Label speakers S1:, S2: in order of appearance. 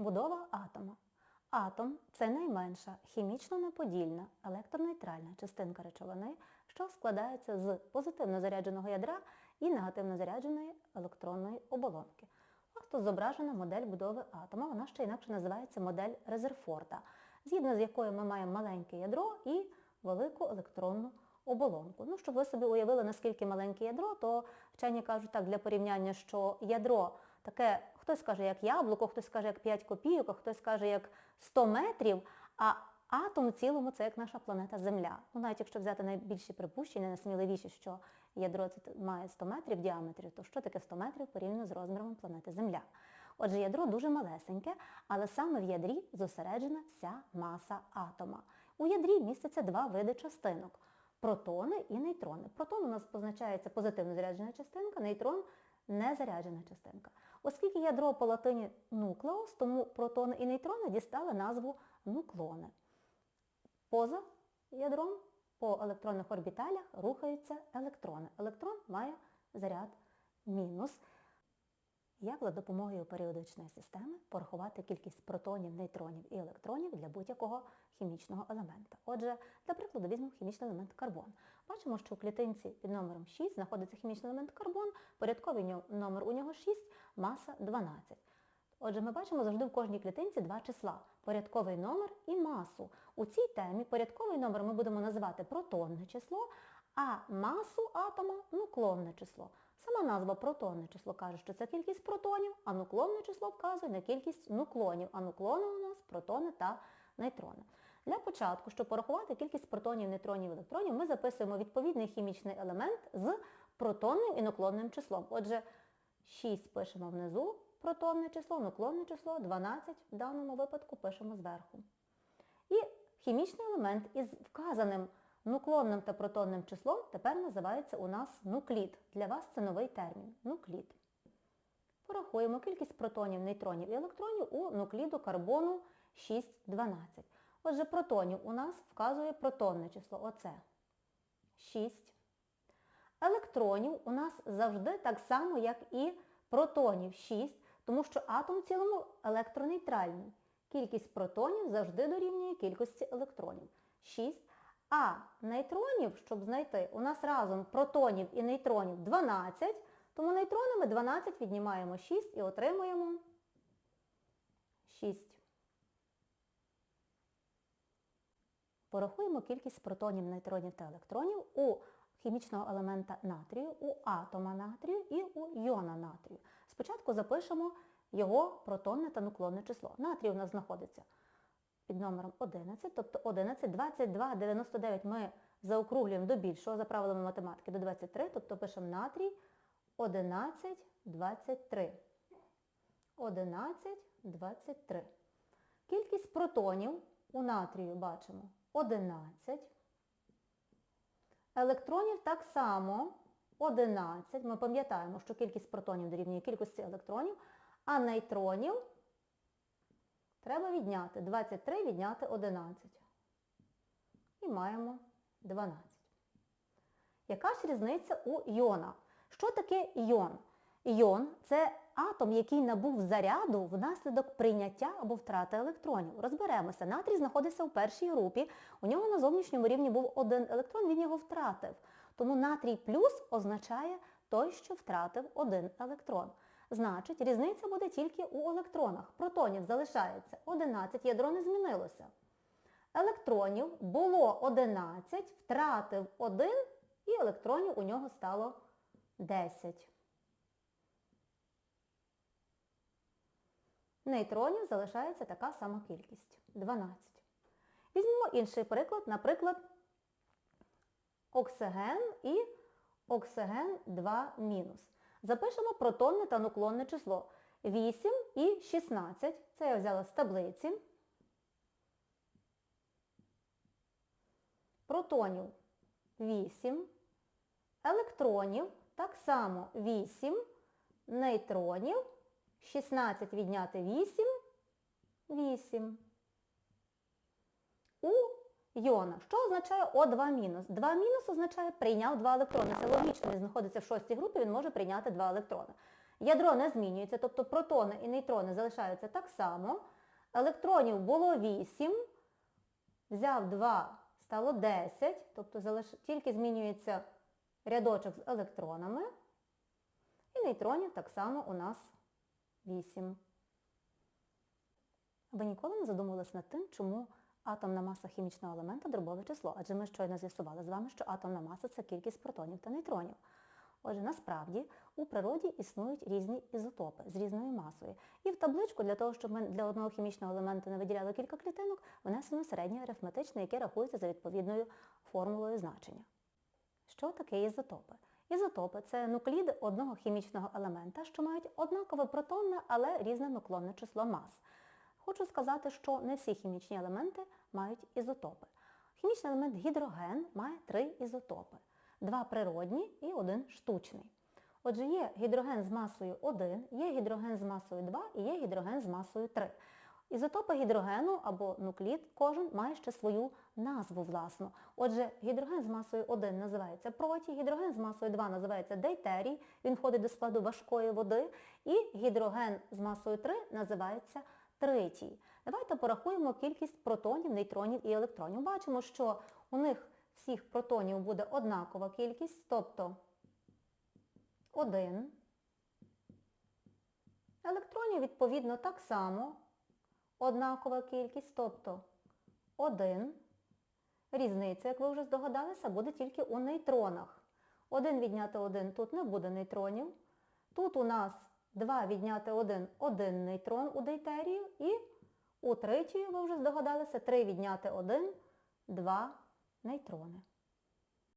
S1: Будова атома. Атом це найменша хімічно неподільна електронейтральна частинка речовини, що складається з позитивно зарядженого ядра і негативно зарядженої електронної оболонки. Ось тут зображена модель будови атома, вона ще інакше називається модель Резерфорда, згідно з якою ми маємо маленьке ядро і велику електронну оболонку. Ну, щоб ви собі уявили, наскільки маленьке ядро, то вчені кажуть так для порівняння, що ядро таке, хтось каже, як яблуко, хтось каже, як 5 копійок, а хтось каже, як 100 метрів, а атом в цілому це як наша планета Земля. Ну, навіть якщо взяти найбільші припущення, найсміливіші, що ядро це має 100 метрів в діаметрі, то що таке 100 метрів порівняно з розміром планети Земля? Отже, ядро дуже малесеньке, але саме в ядрі зосереджена вся маса атома. У ядрі містяться два види частинок протони і нейтрони. Протон у нас позначається позитивно заряджена частинка, нейтрон незаряджена частинка. Оскільки ядро по латині нуклеус, тому протони і нейтрони дістали назву нуклони. Поза ядром по електронних орбіталях рухаються електрони. Електрон має заряд мінус. Як за допомогою періодичної системи порахувати кількість протонів, нейтронів і електронів для будь-якого хімічного елемента. Отже, для прикладу візьмемо хімічний елемент карбон. Бачимо, що у клітинці під номером 6 знаходиться хімічний елемент карбон, порядковий номер у нього 6, маса 12. Отже, ми бачимо завжди в кожній клітинці два числа порядковий номер і масу. У цій темі порядковий номер ми будемо називати протонне число, а масу атома нуклонне число. Сама назва протонне число каже, що це кількість протонів, а нуклонне число вказує на кількість нуклонів. А нуклони у нас протони та нейтрони. Для початку, щоб порахувати кількість протонів, нейтронів, електронів, ми записуємо відповідний хімічний елемент з протонним і нуклонним числом. Отже, 6 пишемо внизу, протонне число, нуклонне число, 12 в даному випадку пишемо зверху. І хімічний елемент із вказаним нуклонним та протонним числом тепер називається у нас нуклід. Для вас це новий термін нуклід. Порахуємо кількість протонів, нейтронів і електронів у нукліду карбону 6,12. Отже, протонів у нас вказує протонне число. Оце 6. Електронів у нас завжди так само, як і протонів 6, тому що атом в цілому електронейтральний. Кількість протонів завжди дорівнює кількості електронів. 6. А нейтронів, щоб знайти, у нас разом протонів і нейтронів 12, тому нейтронами 12 віднімаємо 6 і отримуємо 6. Порахуємо кількість протонів, нейтронів та електронів у хімічного елемента натрію, у атома натрію і у йона натрію. Спочатку запишемо його протонне та нуклонне число. Натрій у нас знаходиться під номером 11, тобто 11, 22, 99 ми заокруглюємо до більшого за правилами математики до 23, тобто пишемо натрій 11, 23. 11, 23. Кількість протонів у натрію бачимо 11. Електронів так само 11. Ми пам'ятаємо, що кількість протонів дорівнює кількості електронів, а нейтронів треба відняти 23, відняти 11. І маємо 12. Яка ж різниця у іонах? Що таке іон? Іон – це атом, який набув заряду внаслідок прийняття або втрати електронів. Розберемося. Натрій знаходиться у першій групі. У нього на зовнішньому рівні був один електрон, він його втратив. Тому натрій плюс означає той, що втратив один електрон. Значить, різниця буде тільки у електронах. Протонів залишається 11, ядро не змінилося. Електронів було 11, втратив 1 і електронів у нього стало 10. Нейтронів залишається така сама кількість 12. Візьмемо інший приклад, наприклад, оксиген і оксиген 2 мінус. Запишемо протонне та нуклонне число 8 і 16. Це я взяла з таблиці. Протонів 8, електронів так само 8, нейтронів 16 відняти 8, 8. У йона. Що означає О2 мінус? 2 мінус означає прийняв 2 електрони. Це логічно, він знаходиться в шостій групі, він може прийняти 2 електрони. ядро не змінюється, тобто протони і нейтрони залишаються так само. Електронів було 8, взяв 2, стало 10, тобто залиш... тільки змінюється рядочок з електронами. І нейтронів так само у нас 8. Ви ніколи не задумувалися над тим, чому атомна маса хімічного елемента дробове число, адже ми щойно з'ясували з вами, що атомна маса це кількість протонів та нейтронів. Отже, насправді у природі існують різні ізотопи з різною масою. І в табличку, для того, щоб ми для одного хімічного елементу не виділяли кілька клітинок, внесено середнє арифметичне, яке рахується за відповідною формулою значення. Що таке ізотопи? Ізотопи це нукліди одного хімічного елемента, що мають однакове протонне, але різне наклонне число мас. Хочу сказати, що не всі хімічні елементи мають ізотопи. Хімічний елемент гідроген має три ізотопи. Два природні і один штучний. Отже, є гідроген з масою 1, є гідроген з масою 2 і є гідроген з масою 3. Ізотопи гідрогену або нуклід кожен має ще свою назву власну. Отже, гідроген з масою 1 називається протій, гідроген з масою 2 називається дейтерій, він входить до складу важкої води, і гідроген з масою 3 називається тритій. Давайте порахуємо кількість протонів, нейтронів і електронів. Бачимо, що у них всіх протонів буде однакова кількість, тобто 1. Електронів, відповідно, так само однакова кількість, тобто 1. Різниця, як ви вже здогадалися, буде тільки у нейтронах. 1 відняти 1 тут не буде нейтронів. Тут у нас 2 відняти 1 – 1 нейтрон у дейтерію. І у третій, ви вже здогадалися, 3 відняти 1 – 2 нейтрони.